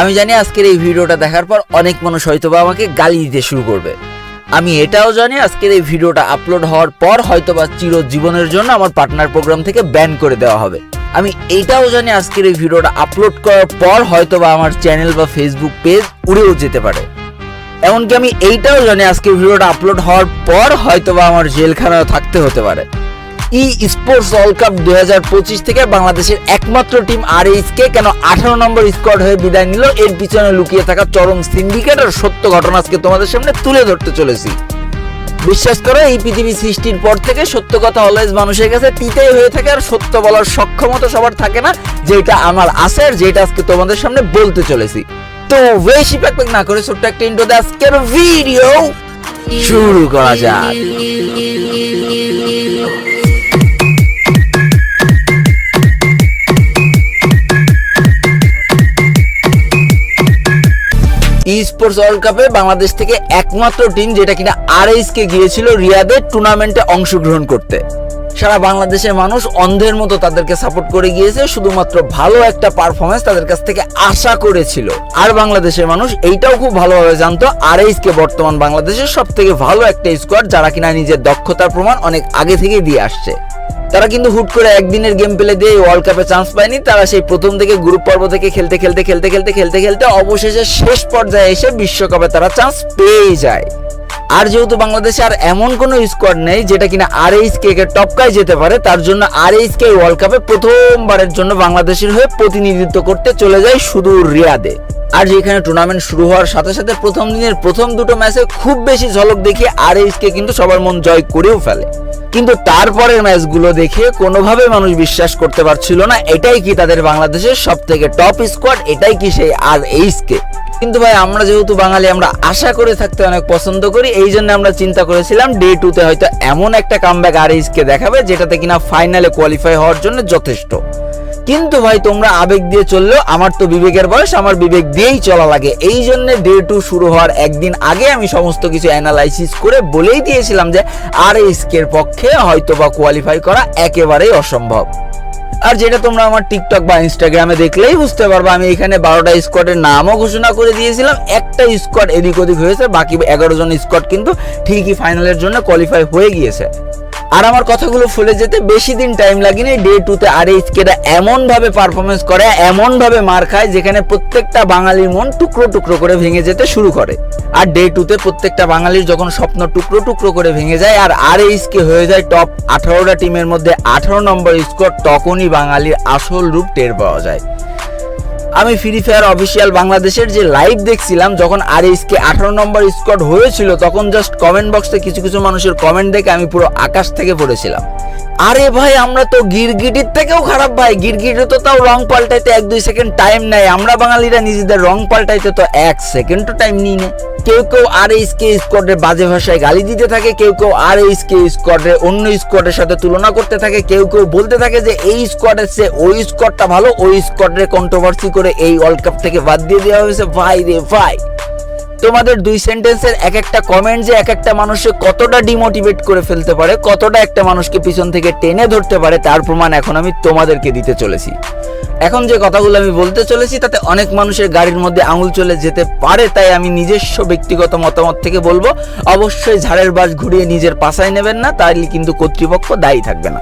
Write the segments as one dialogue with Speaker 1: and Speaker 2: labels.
Speaker 1: আমি জানি আজকের এই ভিডিওটা দেখার পর অনেক মানুষ হয়তো বা আমাকে গালি দিতে শুরু করবে। আমি এটাও জানি আজকের এই ভিডিওটা আপলোড হওয়ার পর হয়তো বা চিরজীবনের জন্য আমার পার্টনার প্রোগ্রাম থেকে ব্যান করে দেওয়া হবে। আমি এইটাও জানি আজকের এই ভিডিওটা আপলোড করার পর হয়তো বা আমার চ্যানেল বা ফেসবুক পেজ উড়েও যেতে পারে। এমনকি আমি এইটাও জানি আজকের ভিডিওটা আপলোড হওয়ার পর হয়তো বা আমার জেলখানায় থাকতে হতে পারে। ই স্পোর্টস ওয়ার্ল্ড কাপ দুই থেকে বাংলাদেশের একমাত্র টিম আর কে কেন আঠারো নম্বর স্কোয়াড হয়ে বিদায় নিল? এর পিছনে লুকিয়ে থাকা চরম সত্য ঘটনা আজকে তোমাদের সামনে তুলে ধরতে চলেছি। বিশ্বাস করো, এই পৃথিবী সৃষ্টির পর থেকে সত্য কথা অলওয়েজ মানুষের কাছে তিতেই হয়ে থাকে আর সত্য বলার সক্ষমতা সবার থাকে না, যেটা আমার আছে আর যেটা আজকে তোমাদের সামনে বলতে চলেছি। তো বেশি না করে ছোট্ট একটা ইন্ট্রো দিয়ে আজকের ভিডিও শুরু করা যাক। ই স্পোর্টস ওয়ার্ল্ড কাপে বাংলাদেশ থেকে একমাত্র টিম যেটা কিনা আরএইচ কে গিয়েছিল রিয়াদের টুর্নামেন্টে অংশগ্রহণ করতে। সারা বাংলাদেশের মানুষ অন্ধের মতো তাদেরকে সাপোর্ট করে গিয়েছে, শুধুমাত্র ভালো একটা পারফরমেন্স তাদের কাছ থেকে আশা করেছিল। আর বাংলাদেশের মানুষ এইটাও খুব ভালোভাবে জানতো আরএইচ কে বর্তমান বাংলাদেশের সব থেকে ভালো একটা স্কোয়াড যারা কিনা নিজের দক্ষতার প্রমাণ অনেক আগে থেকে দিয়ে আসছে। তারা কিন্তু হুট করে একদিনের গেম পেলে দিয়ে ওয়ার্ল্ড কাপে চান্স পায়নি। তারা সেই প্রথম থেকে গ্রুপ পর্ব থেকে খেলতে খেলতে খেলতে খেলতে খেলতে খেলতে অবশেষে শেষ পর্যায়ে এসে বিশ্বকাপে তারা চান্স পেয়ে যায়। আর যেহেতু বাংলাদেশে আর এমন কোনো স্কোয়াড নেই যেটা কিনা আর এইচ কে কে টপকায় যেতে পারে, তার জন্য আর এইচ কে ওয়ার্ল্ড কাপে প্রথমবারের জন্য বাংলাদেশের হয়ে প্রতিনিধিত্ব করতে চলে যায় শুধু রিয়াদে। আর যেখানে টুর্নামেন্ট শুরু হওয়ার সাথে সাথে প্রথম দিনের প্রথম দুটো ম্যাচে খুব বেশি ঝলক দেখিয়ে আর এইচ কে কিন্তু সবার মন জয় করেও ফেলে। কিন্তু তারপরের ম্যাচগুলো দেখে কোনোভাবে মানুষ বিশ্বাস করতে পারছিল না, এটাই কি তাদের বাংলাদেশের সব থেকে টপ স্কোয়াড এটাই কি সেই আর এইচকে? কিন্তু ভাই, আমরা যেহেতু বাঙালি, আমরা আশা করে থাকতে অনেক পছন্দ করি, এই জন্য আমরা চিন্তা করেছিলাম ডে টুতে হয়তো এমন একটা কামব্যাক আর কে দেখাবে, যেটাতে কিনা ফাইনালে কোয়ালিফাই হওয়ার জন্য যথেষ্ট। কিন্তু ভাই, তোমরা আবেগ দিয়ে চললেও আমার তো বিবেকের বয়স, আমার বিবেক দিয়েই চলা লাগে। এই জন্য ডে টু শুরু হওয়ার একদিন আগে আমি সমস্ত কিছু অ্যানালাইসিস করে বলেই দিয়েছিলাম যে, আর এর পক্ষে হয়তো বা কোয়ালিফাই করা একেবারেই অসম্ভব। আর যেটা তোমরা আমার টিকটক বা ইনস্টাগ্রামে দেখলেই বুঝতে পারবে, আমি এখানে বারোটা স্কোয়াডের নামও ঘোষণা করে দিয়েছিলাম। একটা স্কোয়াড এদিক ওদিক হয়েছে, বাকি এগারো জন স্কোয়াড কিন্তু ঠিকই ফাইনালের জন্য কোয়ালিফাই হয়ে গিয়েছে। আর আমার কথাগুলো ফুলে যেতে বেশি দিন টাইম লাগেনি ডে টুতে আর এইচকেটা এমন ভাবে পারফরমেন্স করে এমন ভাবে মার খায়, যেখানে প্রত্যেকটা বাঙালির মন টুকরো টুকরো করে ভেঙে যেতে শুরু করে। আর ডে টুতে প্রত্যেকটা বাঙালির যখন স্বপ্ন টুকরো টুকরো করে ভেঙে যায়, আর আর এইচকে হয়ে যায় টপ আঠারোটা টিমের মধ্যে আঠারো নম্বর স্কোর তখনই বাঙালির আসল রূপ টের পাওয়া যায়। আমি ফ্রি ফায়ার অফিসিয়াল বাংলাদেশের যে লাইভ দেখছিলাম, যখন আর কে আঠারো নম্বর স্কোয়াড হয়েছিল, তখন জাস্ট কমেন্ট বক্সে কিছু কিছু মানুষের কমেন্ট দেখে আমি পুরো আকাশ থেকে পড়েছিলাম। আরে ভাই, আমরা তো গিরগিটির থেকেও খারাপ ভাই, গিরগিটি তো তাও রং পাল্টাইতে এক দুই সেকেন্ড টাইম নেয়। আমরা বাঙালিরা নিজেদের রং পাল্টাইতে তো এক সেকেন্ডও টাইম নিই না। কেউ কেউ আর এইচ কে স্কোয়াডের বাজে ভাষায় গালি দিতে থাকে, কেউ কেউ আর এইচ কে স্কোয়াডের অন্য স্কোয়াডের সাথে তুলনা করতে থাকে, কেউ কেউ বলতে থাকে যে এই স্কোয়াডের সে ওই স্কোয়াডটা ভালো, ওই স্কোয়াডের কন্ট্রোভার্সি করে এই ওয়ার্ল্ড কাপ থেকে বাদ দিয়ে দেওয়া হয়েছে। ভাই রে ভাই। তোমাদের দুই সেন্টেন্সের এক একটা কমেন্ট যে এক একটা মানুষকে কতটা ডিমোটিভেট করে ফেলতে পারে, কতটা একটা মানুষকে পিছন থেকে টেনে ধরতে পারে, তার প্রমাণ এখন আমি তোমাদেরকে দিতে চলেছি। এখন যে কথাগুলো আমি বলতে চলেছি, তাতে অনেক মানুষের গাড়ির মধ্যে আঙুল চলে যেতে পারে, তাই আমি নিজস্ব ব্যক্তিগত মতামত থেকে বলব, অবশ্যই ঝাড়ের বাস ঘুরিয়ে নিজের পাশায় নেবেন না তাহলে কিন্তু কর্তৃপক্ষ দায়ী থাকবে না।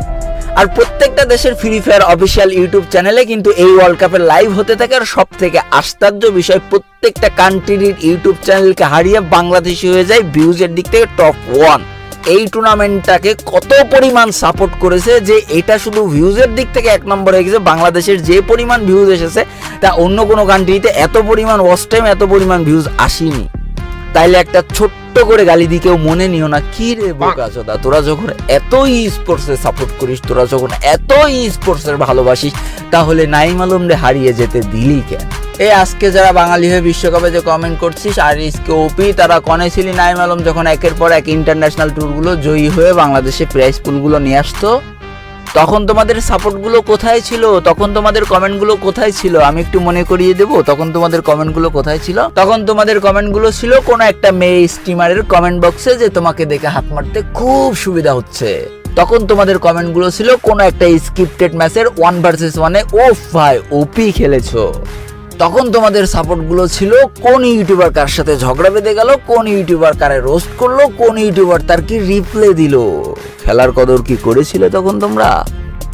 Speaker 1: আর প্রত্যেকটা দেশের ফ্রি ফায়ার অফিসিয়াল ইউটিউব চ্যানেলে কিন্তু এই ওয়ার্ল্ড কাপের লাইভ হতে থাকে। আর সব থেকে আশ্চর্য বিষয়, প্রত্যেকটা কান্ট্রির ইউটিউব চ্যানেলকে হারিয়ে বাংলাদেশি হয়ে যায় ভিউজের দিক থেকে টপ ওয়ান এই টুর্নামেন্টটাকে কত পরিমাণ সাপোর্ট করেছে যে এটা শুধু ভিউজের দিক থেকে এক নম্বর হয়ে গেছে। বাংলাদেশের যে পরিমাণ ভিউজ এসেছে, তা অন্য কোনো কান্ট্রিতে এত পরিমাণ ওয়াচ টাইম এত পরিমাণ ভিউজ আসেনি। তাইলে একটা ছোট্ট করে গালি দিয়ে কেউ মনে নিও না। কি রে বোকা চোদা তোরা যখন এত ই স্পোর্টসে সাপোর্ট করিস তোরা যখন এত ই স্পোর্টসের ভালোবাসিস তাহলে নাইম আলম রে হারিয়ে যেতে দিলি কেন? এই আজকে যারা বাঙালি হয়ে বিশ্বকাপে যে কমেন্ট করছিস আর ইসকে ওপি তারা কনে ছিলি নাইম আলম যখন একের পর এক ইন্টারন্যাশনাল ট্যুরগুলো জয়ী হয়ে বাংলাদেশে প্রাইজ পুলগুলো নিয়ে আসতো? তখন তোমাদের সাপোর্টগুলো কোথায় ছিল? তখন তোমাদের কমেন্টগুলো কোথায় ছিল? আমি একটু মনে করিয়ে দেবো, তখন তোমাদের কমেন্টগুলো কোথায় ছিল? তখন তোমাদের কমেন্টগুলো ছিল কোন একটা মেয়ে স্টিমারের কমেন্ট বক্সে যে তোমাকে দেখে হাত মারতে খুব সুবিধা হচ্ছে। তখন তোমাদের কমেন্টগুলো ছিল কোন একটা স্ক্রিপ্টেড ম্যাচের ওয়ান ভার্সেস ওয়ানে ও ভাই ওপি খেলেছো। তখন তোমাদের সাপোর্টগুলো ছিল, কোন ইউটিউবার কার সাথে ঝগড়া বেঁধে গেল, কোন ইউটিউবার কারে রোস্ট করল, কোন ইউটিউবার তার কি রিপ্লে দিল, খেলার কদর কি করেছিল তখন তোমরা?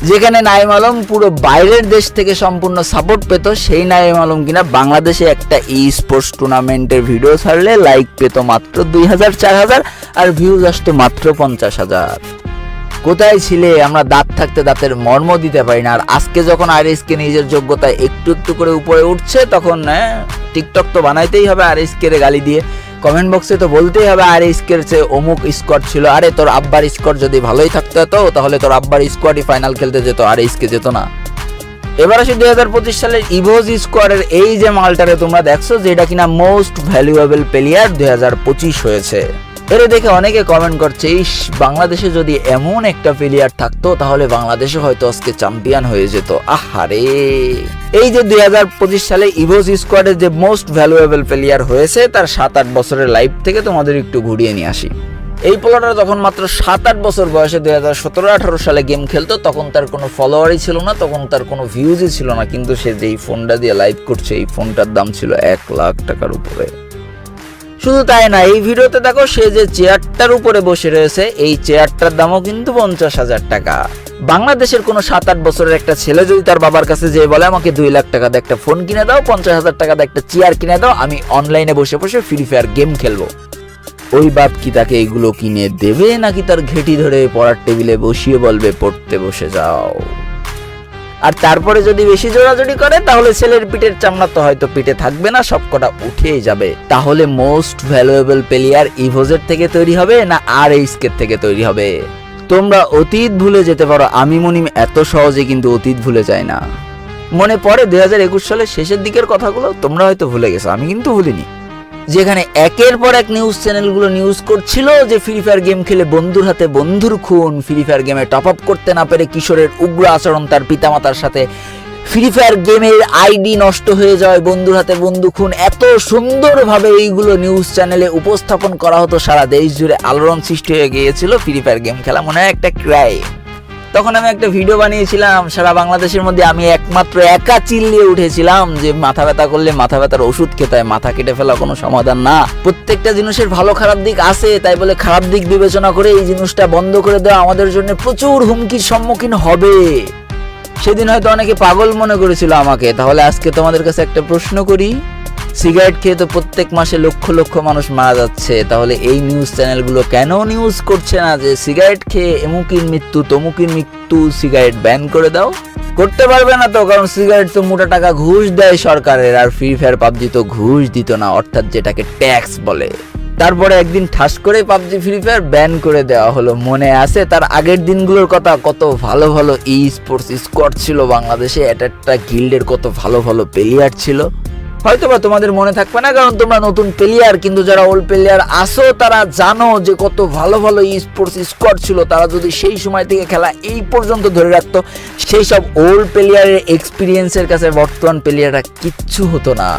Speaker 1: যেখানে নাইম আলম পুরো বাইরের দেশ থেকে সম্পূর্ণ সাপোর্ট পেত, সেই নাইম আলম কিনা বাংলাদেশে একটা ই স্পোর্টস টুর্নামেন্টের ভিডিও ছাড়লে লাইক পেত মাত্র দুই হাজার, চার হাজার, আর ভিউজ আসতো মাত্র পঞ্চাশ হাজার। কোথায় ছিলে? আমরা দাঁত থাকতে দাঁতের মর্ম দিতে পারি না। আর আজকে যখন আরএসকে নিজের যোগ্যতায় একটু একটু করে উপরে উঠছে, তখন হ্যাঁ টিকটক তো বানাইতেই হবে আরএসকে রে গালি দিয়ে। কমেন্ট বক্সে তো বলতেই হবে আর স্কের চেয়ে অমুক স্কোয়াড ছিল। আরে, তোর আব্বার স্কোয়াড যদি ভালোই থাকতো তো তাহলে তোর আব্বার স্কোয়াডই ফাইনাল খেলতে যেত আর এসকে যেত না। এবার আসি দুই হাজার পঁচিশ সালের ইভোজ স্কোয়াডের এই যে মালটারে তোমরা দেখছ, যেটা কিনা মোস্ট ভ্যালুয়েবল প্লেয়ার দুই হাজার পঁচিশ হয়েছে। এর দেখে অনেকে কমেন্ট করছে, ইস, বাংলাদেশে যদি এমন একটা প্লেয়ার থাকতো, তাহলে বাংলাদেশে হয়তো আজকে চ্যাম্পিয়ন হয়ে যেত। আহারে! এই যে দুই হাজার পঁচিশ সালে ইভোজ স্কোয়াডে যে মোস্ট ভ্যালুয়েবল প্লেয়ার হয়েছে, তার সাত আট বছরের লাইফ থেকে তোমাদের একটু ঘুরিয়ে নিয়ে আসি। এই পোলাটা যখন মাত্র সাত আট বছর বয়সে দুই হাজার সতেরো আঠারো সালে গেম খেলতো, তখন তার কোনো ফলোয়ারই ছিল না, তখন তার কোনো ভিউজই ছিল না, কিন্তু সে যেই ফোনটা দিয়ে লাইভ করছে, এই ফোনটার দাম ছিল এক লাখ টাকার উপরে। শুধু তাই না, এই ভিডিওতে দেখো সে যে চেয়ারটার উপরে বসে রয়েছে, এই চেয়ারটার দামও কিন্তু পঞ্চাশ হাজার টাকা। বাংলাদেশের কোনো সাত আট বছরের একটা ছেলে যদি তার বাবার কাছে যে বলে, আমাকে দুই লাখ টাকা দিয়ে একটা ফোন কিনে দাও, পঞ্চাশ হাজার টাকা দিয়ে একটা চেয়ার কিনে দাও, আমি অনলাইনে বসে বসে ফ্রি ফায়ার গেম খেলব। ওই বাপ কি তাকে এগুলো কিনে দেবে, নাকি তার ঘেটি ধরে পড়ার টেবিলে বসিয়ে বলবে, পড়তে বসে যাও? আর তারপরে যদি বেশি জোড়াজোড়ি করে, তাহলে ছেলের পিঠের চামড়া তো হয়তো পিঠে থাকবে না সবকটা উঠেই যাবে। তাহলে মোস্ট ভ্যালুয়েবল প্লেয়ার ইভোজের থেকে তৈরি হবে না আর এইসকের থেকে তৈরি হবে? তোমরা অতীত ভুলে যেতে পারো, আমি মনিম এত সহজে কিন্তু অতীত ভুলে যায় না। মনে পড়ে দুই হাজার একুশ সালের শেষের দিকের কথাগুলো? তোমরা হয়তো ভুলে গেছো, আমি কিন্তু ভুলিনি। যেখানে একের পর এক নিউজ চ্যানেলগুলো নিউজ করছিল যে ফ্রি ফায়ার গেম খেলে বন্ধুর হাতে বন্ধুর খুন। ফ্রি ফায়ার গেমে টপ আপ করতে না পেরে কিশোরের উগ্র আচরণ তার পিতামাতার সাথে। ফ্রি ফায়ার গেমের আইডি নষ্ট হয়ে যায় বন্ধুর হাতে বন্ধু খুন। এত সুন্দরভাবে এইগুলো নিউজ চ্যানেলে উপস্থাপন করা হতো সারা দেশ জুড়ে। আলোড়ন সৃষ্টি হয়ে গিয়েছিল ফ্রি ফায়ার গেম খেলা। মনে হয় একটা ক্রাইম তখন আমি একটা ভিডিও বানিয়েছিলাম, সারা বাংলাদেশের মধ্যে আমি একমাত্র একা চিল্লিয়ে উঠেছিলাম যে মাথা ব্যথা করলে মাথা ব্যথার ওষুধ খেতে হয়, মাথা কেটে ফেলা কোনো সমাধান না। প্রত্যেকটা জিনিসের ভালো খারাপ দিক আছে, তাই বলে খারাপ দিক বিবেচনা করে এই জিনিসটা বন্ধ করে দেওয়া আমাদের জন্য প্রচুর হুমকির সম্মুখীন হবে। সেদিন হয়তো অনেকে পাগল মনে করেছিল আমাকে, তাহলে আজকে তোমাদের কাছে একটা প্রশ্ন করি। সিগারেট খেয়ে তো প্রত্যেক মাসে লক্ষ লক্ষ মানুষ মারা যাচ্ছে। তাহলে এই নিউজ চ্যানেলগুলো কেন নিউজ করছে না যে সিগারেট খেয়ে এমুকির মৃত্যু, তমুকির মৃত্যু সিগারেট ব্যান করে দাও? করতে পারবে না তো, কারণ সিগারেট তো মোটা টাকা ঘুষ দেয় সরকারের, আর ফ্রি ফায়ার পাবজি তো ঘুষ দিত না, অর্থাৎ যেটাকে ট্যাক্স বলে। তারপরে একদিন ঠাস করে পাবজি ফ্রি ফায়ার ব্যান করে দেওয়া হলো। মনে আছে তার আগের দিনগুলোর কথা? কত ভালো ভালো ই স্পোর্টস স্কোয়াড ছিল বাংলাদেশে এটা একটা গিল্ডের কত ভালো ভালো প্লেয়ার ছিল। হয়তো বা তোমাদের মনে থাকবে না, কারণ তোমরা নতুন প্লেয়ার কিন্তু যারা ওল্ড প্লেয়ার আসো তারা জানো যে কত ভালো ভালো স্পোর্টস স্কোয়াড ছিল। তারা যদি সেই সময় থেকে খেলা এই পর্যন্ত ধরে রাখতো, সেই সব ওল্ড প্লেয়ারের এক্সপিরিয়েন্সের কাছে বর্তমান প্লেয়াররা কিচ্ছু হতো না।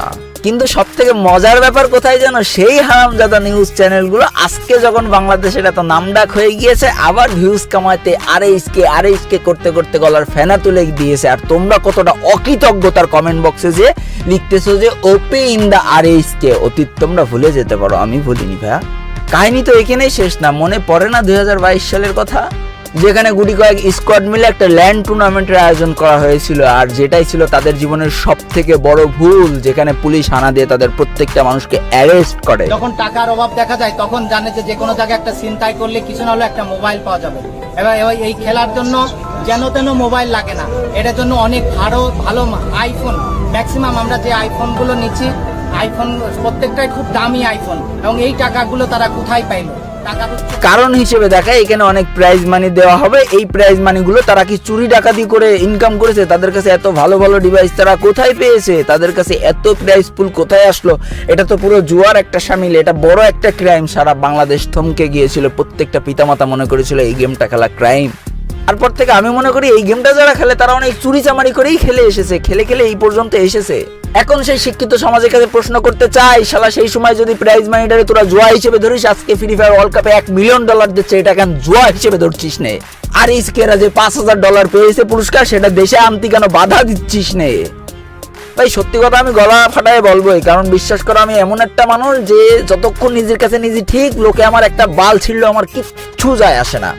Speaker 1: কিন্তু সব থেকে মজার ব্যাপার কোথায় যেন সেই হারামজাদা নিউজ চ্যানেলগুলো আজকে যখন বাংলাদেশের এত নামডাক হয়ে গিয়েছে, আবার ভিউজ কামাইতে আরএইচকে আরএইচকে করতে করতে গলার ফেনা তুলে দিয়েছে। আর তোমরা কতটা অকৃতজ্ঞতার কমেন্ট বক্সে যে লিখতেছো যে ওপে ইন দা আরএইচকে অতীত তোমরা ভুলে যেতে পারো। আমি ভুলিনি ভাইয়া। কাহিনী তো এখানেই শেষ না, মনে পড়ে না দুই হাজার বাইশ সালের কথা? যেখানে গুটি কয়েক স্কোয়াড মিলে একটা ল্যান্ড টুর্নামেন্টের আয়োজন করা হয়েছিল, আর যেটাই ছিল তাদের জীবনের সব থেকে বড় ভুল, যেখানে পুলিশ হানা দিয়ে তাদের প্রত্যেকটা মানুষকে অ্যারেস্ট করে।
Speaker 2: যখন টাকার অভাব দেখা যায়, তখন জানে যে যে কোনো জায়গায় একটা ছিনতাই করলে কিছু না হলে একটা মোবাইল পাওয়া যাবে। এবার এই খেলার জন্য যেন তেন মোবাইল লাগে না। এটার জন্য অনেক ভালো ভালো আইফোন ম্যাক্সিমাম আমরা যে আইফোনগুলো নিচ্ছি আইফোন প্রত্যেকটাই খুব দামি আইফোন এবং এই টাকাগুলো তারা কোথায় পাইলো?
Speaker 1: কারণ হিসেবে দেখায় এখানে অনেক প্রাইজ মানি দেওয়া হবে। এই প্রাইজ মানিগুলো তারা কি চুরি ডাকাতি করে ইনকাম করেছে? তাদের কাছে এত ভালো ভালো ডিভাইস তারা কোথায় পেয়েছে? তাদের কাছে এত প্রাইজ পুল কোথায় আসলো? এটা তো পুরো জুয়ার একটা সামিল। এটা বড় একটা ক্রাইম সারা বাংলাদেশ থমকে গিয়েছিল। প্রত্যেকটা পিতামাতা মনে করেছিল এই গেমটা খেলা ক্রাইম তারপর থেকে আমি মনে করি এই গেমটা যারা খেলে তারা অনেক চুরি চামারি করেই খেলে এসেছে, খেলে খেলে এই পর্যন্ত এসেছে। এখন সেই শিক্ষিত সমাজের কাছে প্রশ্ন করতে চাই, শালা সেই সময় যদি প্রাইজ মানিটারে তোরা জুয়া হিসেবে ধরিস, আজকে ফ্রি ফায়ার ওয়ার্ল্ড কাপে এক মিলিয়ন ডলার দিচ্ছে, এটা কেন জুয়া হিসেবে ধরছিস নে? আর ইসকেরা যে পাঁচ হাজার ডলার পেয়েছে পুরস্কার, সেটা দেশে আনতি কেন বাধা দিচ্ছিস নে? ভাই, সত্যি কথা আমি গলা ফাটায় বলবোই, কারণ বিশ্বাস করো আমি এমন একটা মানুষ যে যতক্ষণ নিজের কাছে নিজে ঠিক, লোকে আমার একটা বাল ছিড়লো আমার কিচ্ছু যায় আসে না।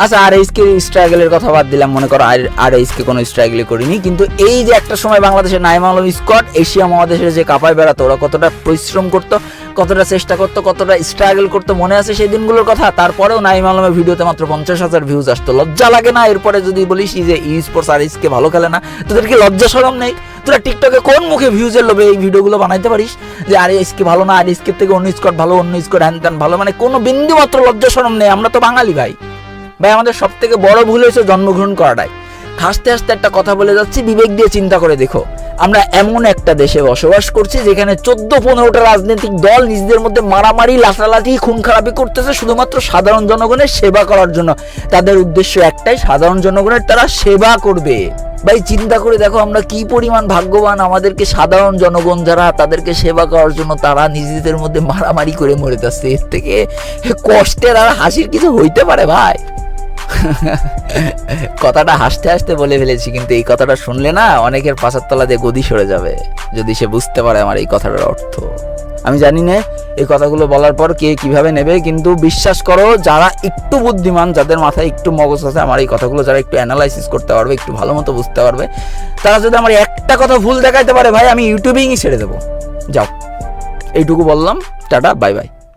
Speaker 1: আচ্ছা আর এইচকে স্ট্রাগলের কথা বাদ দিলাম, মনে করো, আর এইচকে কোনো স্ট্রাগলই করিনি। কিন্তু এই যে একটা সময় বাংলাদেশের নাইম আলম স্কট, এশিয়া মহাদেশের যে কাপায় বেড়াতো, ওরা কতটা পরিশ্রম করতো, কতটা চেষ্টা করতো, কতটা স্ট্রাগল করতো, মনে আছে সেই দিনগুলোর কথা? তারপরেও নাইম আলমের ভিডিওতে মাত্র পঞ্চাশ হাজার ভিউজ আসতো। লজ্জা লাগে না? এরপরে যদি বলিস যে ই স্পোর্টস আর এইচকে ভালো খেলে না, তোদের কি লজ্জা সরম নেই? তোরা টিকটকে কোন মুখে ভিউজের লোভে এই ভিডিওগুলো বানাইতে পারিস? যে আর এইচকে ভালো না, আর এইচকে থেকে অন্য স্কট ভালো, অন্য স্কট হ্যান ভালো মানে কোনো বিন্দু মাত্র লজ্জা সরম নেই। আমরা তো বাঙালি ভাই। ভাই, আমাদের সব থেকে বড় ভুল হয়েছে জন্মগ্রহণ করাটাই। হাসতে হাসতে একটা কথা বলে যাচ্ছি, বিবেক দিয়ে চিন্তা করে দেখো। আমরা এমন একটা দেশে বসবাস করছি যেখানে চোদ্দ পনেরোটা রাজনৈতিক দল নিজেদের মধ্যে মারামারি লাঠালাঠি খুন খারাপি করতেছে শুধুমাত্র সাধারণ জনগণের সেবা করার জন্য। তাদের উদ্দেশ্য একটাই, সাধারণ জনগণের তারা সেবা করবে। ভাই, চিন্তা করে দেখো আমরা কি পরিমাণ ভাগ্যবান, আমাদেরকে সাধারণ জনগণ যারা তাদেরকে সেবা করার জন্য তারা নিজেদের মধ্যে মারামারি করে মরে যাচ্ছে। এর থেকে কষ্টের আর হাসির কিছু হইতে পারে ভাই। কথাটা হাসতে হাসতে বলে ফেলেছি, কিন্তু এই কথাটা শুনলে না অনেকের পাশার তলা দিয়ে গদি সরে যাবে, যদি সে বুঝতে পারে আমার এই কথাটার অর্থ। আমি জানি না, এই কথাগুলো বলার পর কে কীভাবে নেবে, কিন্তু বিশ্বাস করো, যারা একটু বুদ্ধিমান, যাদের মাথায় একটু মগজ আছে, আমার এই কথাগুলো যারা একটু অ্যানালাইসিস করতে পারবে, একটু ভালো মতো বুঝতে পারবে, তারা যদি আমার একটা কথা ভুল দেখাইতে পারে, ভাই, আমি ইউটিউবেই ছেড়ে দেবো। যাও, এইটুকু বললাম, টাটা বাই বাই